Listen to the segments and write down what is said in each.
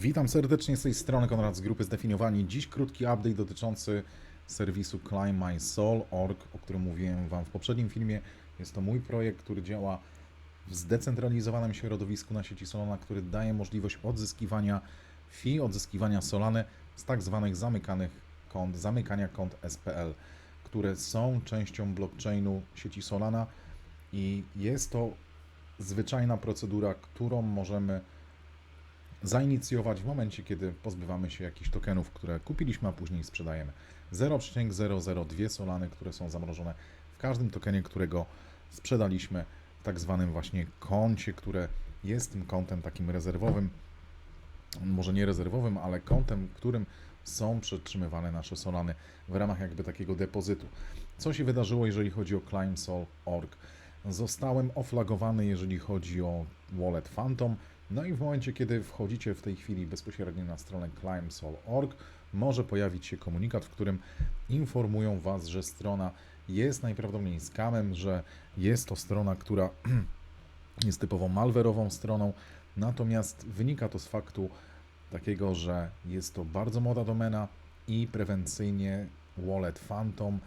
Witam serdecznie z tej strony Konrad z grupy Zdefiniowani. Dziś krótki update dotyczący serwisu ClimbMySoul.org, o którym mówiłem Wam w poprzednim filmie. Jest to mój projekt, który działa w zdecentralizowanym środowisku na sieci Solana, który daje możliwość odzyskiwania fee, odzyskiwania Solany z tak zwanych zamykanych kont, zamykania kont SPL, które są częścią blockchainu sieci Solana i jest to zwyczajna procedura, którą możemy zainicjować w momencie, kiedy pozbywamy się jakichś tokenów, które kupiliśmy, a później sprzedajemy. 0,002 solany, które są zamrożone w każdym tokenie, którego sprzedaliśmy w tak zwanym właśnie koncie, które jest tym kontem takim rezerwowym, może nie rezerwowym, ale kontem, którym są przetrzymywane nasze solany w ramach jakby takiego depozytu. Co się wydarzyło, jeżeli chodzi o ClimbSol.org? Zostałem oflagowany, jeżeli chodzi o wallet Phantom, no i w momencie, kiedy wchodzicie w tej chwili bezpośrednio na stronę climbsol.org, może pojawić się komunikat, w którym informują Was, że strona jest najprawdopodobniej skamem, że jest to strona, która jest typowo malware'ową stroną, natomiast wynika to z faktu takiego, że jest to bardzo młoda domena i prewencyjnie Wallet Phantom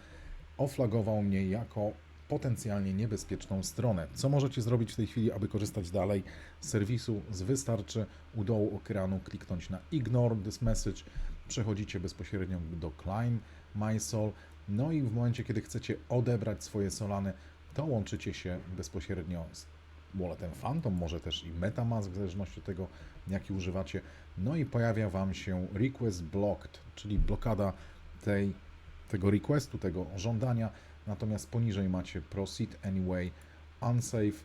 oflagował mnie jako potencjalnie niebezpieczną stronę. Co możecie zrobić w tej chwili, aby korzystać dalej z serwisu? Z wystarczy u dołu ekranu kliknąć na Ignore this message, przechodzicie bezpośrednio do Climb My Soul, no i w momencie, kiedy chcecie odebrać swoje solany, to łączycie się bezpośrednio z walletem Phantom, może też i MetaMask, w zależności od tego, jaki używacie. No i pojawia Wam się request blocked, czyli blokada tej, tego requestu, tego żądania. Natomiast poniżej macie proceed anyway, unsafe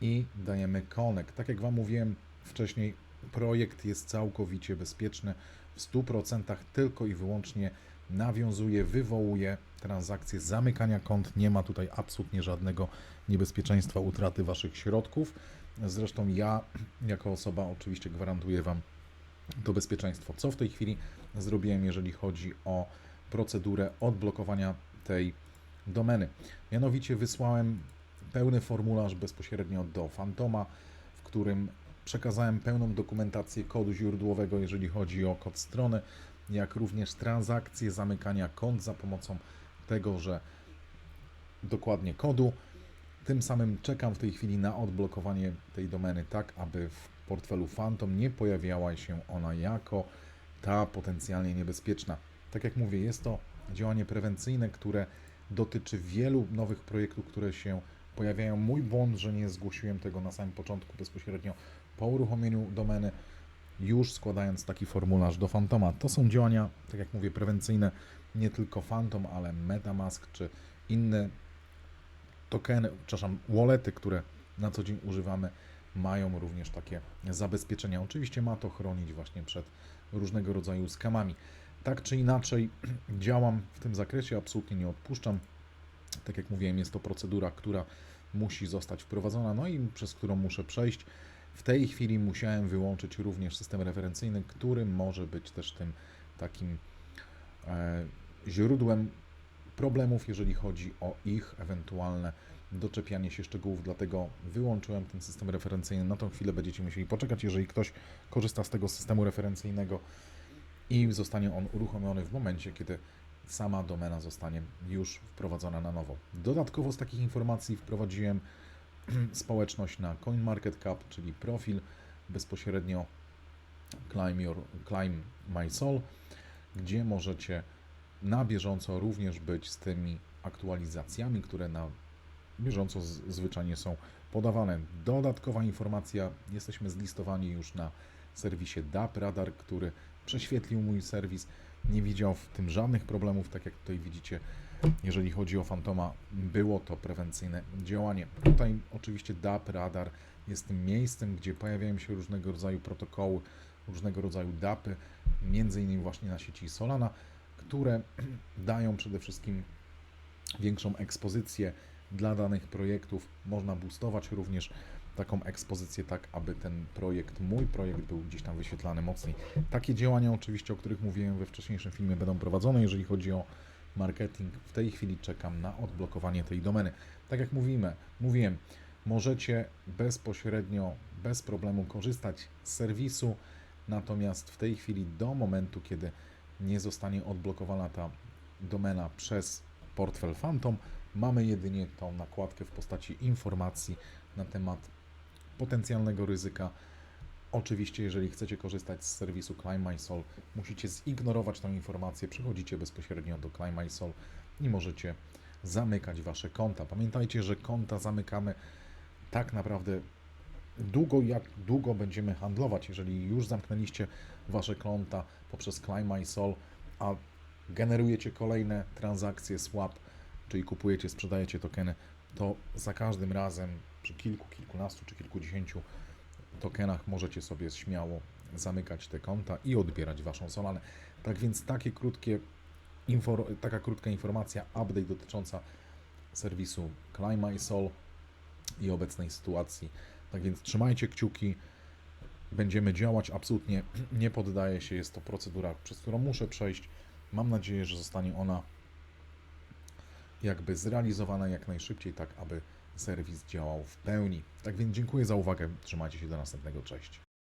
i dajemy connect. Tak jak Wam mówiłem wcześniej, projekt jest całkowicie bezpieczny w 100% tylko i wyłącznie nawiązuje, wywołuje transakcje zamykania kont. Nie ma tutaj absolutnie żadnego niebezpieczeństwa utraty Waszych środków. Zresztą ja, jako osoba, oczywiście gwarantuję Wam to bezpieczeństwo. Co w tej chwili zrobiłem, jeżeli chodzi o procedurę odblokowania tej domeny? Mianowicie wysłałem pełny formularz bezpośrednio do Fantoma, w którym przekazałem pełną dokumentację kodu źródłowego, jeżeli chodzi o kod strony, jak również transakcje zamykania kont za pomocą tegoże dokładnie kodu. Tym samym czekam w tej chwili na odblokowanie tej domeny, tak aby w portfelu Phantom nie pojawiała się ona jako ta potencjalnie niebezpieczna. Tak jak mówię, jest to działanie prewencyjne, które dotyczy wielu nowych projektów, które się pojawiają. Mój błąd, że nie zgłosiłem tego na samym początku bezpośrednio po uruchomieniu domeny, już składając taki formularz do Fantoma. To są działania, tak jak mówię, prewencyjne, nie tylko Phantom, ale Metamask czy inne tokeny, przepraszam, wallety, które na co dzień używamy, mają również takie zabezpieczenia. Oczywiście ma to chronić właśnie przed różnego rodzaju skamami. Tak czy inaczej, działam w tym zakresie, absolutnie nie odpuszczam. Tak jak mówiłem, jest to procedura, która musi zostać wprowadzona, no i przez którą muszę przejść. W tej chwili musiałem wyłączyć również system referencyjny, który może być też tym takim e, źródłem problemów, jeżeli chodzi o ich ewentualne doczepianie się szczegółów, dlatego wyłączyłem ten system referencyjny. Na tą chwilę będziecie musieli poczekać, jeżeli ktoś korzysta z tego systemu referencyjnego i zostanie on uruchomiony w momencie, kiedy sama domena zostanie już wprowadzona na nowo. Dodatkowo z takich informacji wprowadziłem społeczność na CoinMarketCap, czyli profil bezpośrednio Climb, your, Climb My Soul, gdzie możecie na bieżąco również być z tymi aktualizacjami, które na bieżąco zwyczajnie są podawane. Dodatkowa informacja, jesteśmy zlistowani już na serwisie DAP Radar, który prześwietlił mój serwis. Nie widział w tym żadnych problemów, tak jak tutaj widzicie, jeżeli chodzi o Fantoma, było to prewencyjne działanie. Tutaj oczywiście DAP Radar jest tym miejscem, gdzie pojawiają się różnego rodzaju protokoły, różnego rodzaju DAPy, między innymi właśnie na sieci Solana, które dają przede wszystkim większą ekspozycję dla danych projektów. Można boostować również taką ekspozycję, tak aby ten projekt, mój projekt był gdzieś tam wyświetlany mocniej. Takie działania oczywiście, o których mówiłem we wcześniejszym filmie, będą prowadzone, jeżeli chodzi o marketing. W tej chwili czekam na odblokowanie tej domeny. Tak jak mówimy, mówiłem, możecie bezpośrednio, bez problemu korzystać z serwisu Natomiast w tej chwili do momentu, kiedy nie zostanie odblokowana ta domena przez portfel Phantom, mamy jedynie tą nakładkę w postaci informacji na temat potencjalnego ryzyka. Oczywiście, jeżeli chcecie korzystać z serwisu Climb My Soul, musicie zignorować tę informację, przechodzicie bezpośrednio do Climb My Soul i możecie zamykać Wasze konta. Pamiętajcie, że konta zamykamy tak naprawdę długo, jak długo będziemy handlować. Jeżeli już zamknęliście Wasze konta poprzez Climb My Soul, a generujecie kolejne transakcje swap, czyli kupujecie, sprzedajecie tokeny, to za każdym razem przy kilku, kilkunastu czy kilkudziesięciu tokenach możecie sobie śmiało zamykać te konta i odbierać Waszą Solanę. Tak więc takie krótkie taka krótka informacja, update dotycząca serwisu Climb My i obecnej sytuacji. Tak więc trzymajcie kciuki, będziemy działać, absolutnie nie poddaję się, jest to procedura, przez którą muszę przejść. Mam nadzieję, że zostanie ona jakby zrealizowana jak najszybciej, tak aby serwis działał w pełni. Tak więc dziękuję za uwagę, trzymajcie się do następnego, cześć.